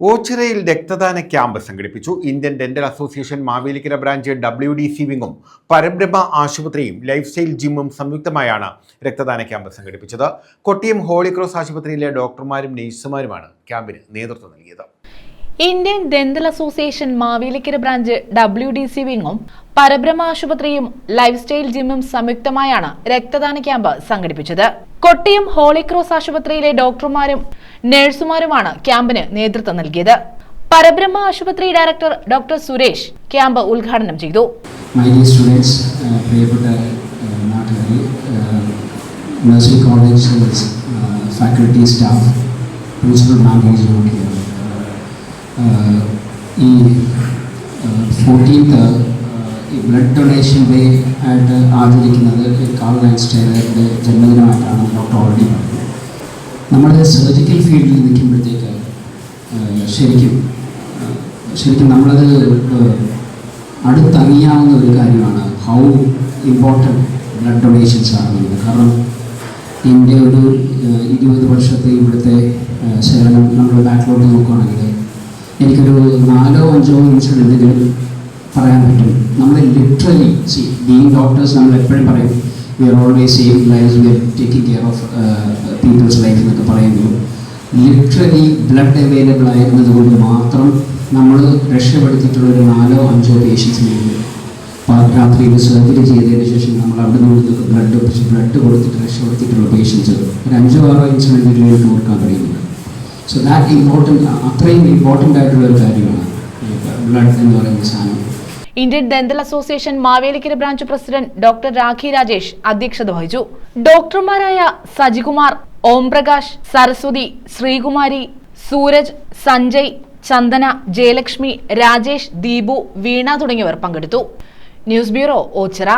ഓച്ചിറയിൽ രക്തദാന ക്യാമ്പ് സംഘടിപ്പിച്ചു. Indian dental association Mavelikara branch W D C വിങ്ങും പരബ്രഹ്മ ആശുപത്രിയും ലൈഫ് സ്റ്റൈൽ ജിമ്മും സംയുക്തമായാണ് രക്തദാന ക്യാമ്പ് സംഘടിപ്പിച്ചത്. കൊട്ടിയം ഹോളി ക്രോസ് ആശുപത്രിയിലെ ഡോക്ടർമാരും നഴ്സുമാരുമാണ് ക്യാമ്പിന് നേതൃത്വം നൽകിയത്. Indian dental association Mavelikara branch W D C വിങ്ങും പരബ്രഹ്മ ആശുപത്രിയും ലൈഫ് സ്റ്റൈൽ ജിമ്മും സംയുക്തമായാണ് രക്തദാന ക്യാമ്പ് സംഘടിപ്പിച്ചത്. കൊട്ടിയം ഹോളി ക്രോസ് ആശുപത്രിയിലെ ഡോക്ടർമാരും നഴ്സുമാരുമാണ് ക്യാമ്പിന് നേതൃത്വം നൽകിയത്. പരബ്രഹ്മ ആശുപത്രി ഡയറക്ടർ ഡോക്ടർ സുരേഷ് ക്യാമ്പ് ഉദ്ഘാടനം ചെയ്തു. മൈ നാട്ടുകാരി കോളേജ് ഫാക്കൽറ്റി സ്റ്റാഫ് പ്രിൻസിപ്പൽ മാനേജറുമൊക്കെ ഈ ഫോർട്ടീൻത്ത് ഈ ബ്ലഡ് ഡൊണേഷൻ ഡേ ആയിട്ട് ആചരിക്കുന്നത് കാൾ ഐൻസ്റ്റൈന്റെ ജന്മദിനമായിട്ടാണ് ഡോക്ടർ ഓൾറെഡി പറഞ്ഞത്. നമ്മൾ സർജിക്കൽ ഫീൽഡിൽ നിൽക്കുമ്പോഴത്തേക്ക് ശരിക്കും ശരിക്കും നമ്മളത് അടുത്തറിയാവുന്ന ഒരു കാര്യമാണ് ഹൗ ഇമ്പോർട്ടന്റ് ബ്ലഡ് ഡൊണേഷൻസ് ആണെന്നുള്ളത് കാരണം എന്റെ ഒരു ഇരുപത് വർഷത്തെ ഇവിടുത്തെ സേവനം നമ്മൾ ബാക്കിലോട്ട് നോക്കുകയാണെങ്കിൽ എനിക്കൊരു നാലോ അഞ്ചോ ഇൻസിഡന്റുകൾ പറയാൻ പറ്റും. നമ്മൾ ലിറ്ററലി സി ബീങ് ഡോക്ടേഴ്സ് നമ്മൾ എപ്പോഴും പറയും we are always save life we are taking care of people's life എന്നൊക്കെ പറയുമ്പോൾ ലിറ്ററലി ബ്ലഡ് അവൈലബിൾ ആയിരുന്നത് കൊണ്ട് മാത്രം നമ്മൾ രക്ഷപ്പെടുത്തിയിട്ടുള്ള ഒരു നാലോ അഞ്ചോ പേഷ്യൻസിനെ രാത്രിയിൽ സർജറി ചെയ്തതിന് ശേഷം നമ്മൾ അവിടെ നിന്ന് ബ്ലഡ് ബ്ലഡ് കൊടുത്തിട്ട് രക്ഷപ്പെടുത്തിയിട്ടുള്ള പേഷ്യൻസ് ഒരു അഞ്ചോ ആറോ ഇൻസിഡന്റ് കൊടുക്കാൻ കഴിയുന്നുണ്ട് സോ ദാറ്റ് ഇമ്പോർട്ടന്റ് അത്രയും ഇമ്പോർട്ടന്റ് ആയിട്ടുള്ള ഒരു കാര്യമാണ് ബ്ലഡ് എന്ന് പറയുന്ന സാധനം. Indian dental association Mavelikara branch president doctor Rakhi Rajesh അധ്യക്ഷത വഹിച്ചു. ഡോക്ടർമാരായ സജികുമാർ ഓംപ്രകാശ് സരസ്വതി ശ്രീകുമാരി സൂരജ് സഞ്ജയ് ചന്ദന ജയലക്ഷ്മി രാജേഷ് ദീപു വീണ തുടങ്ങിയവർ പങ്കെടുത്തു. News bureau Ochira.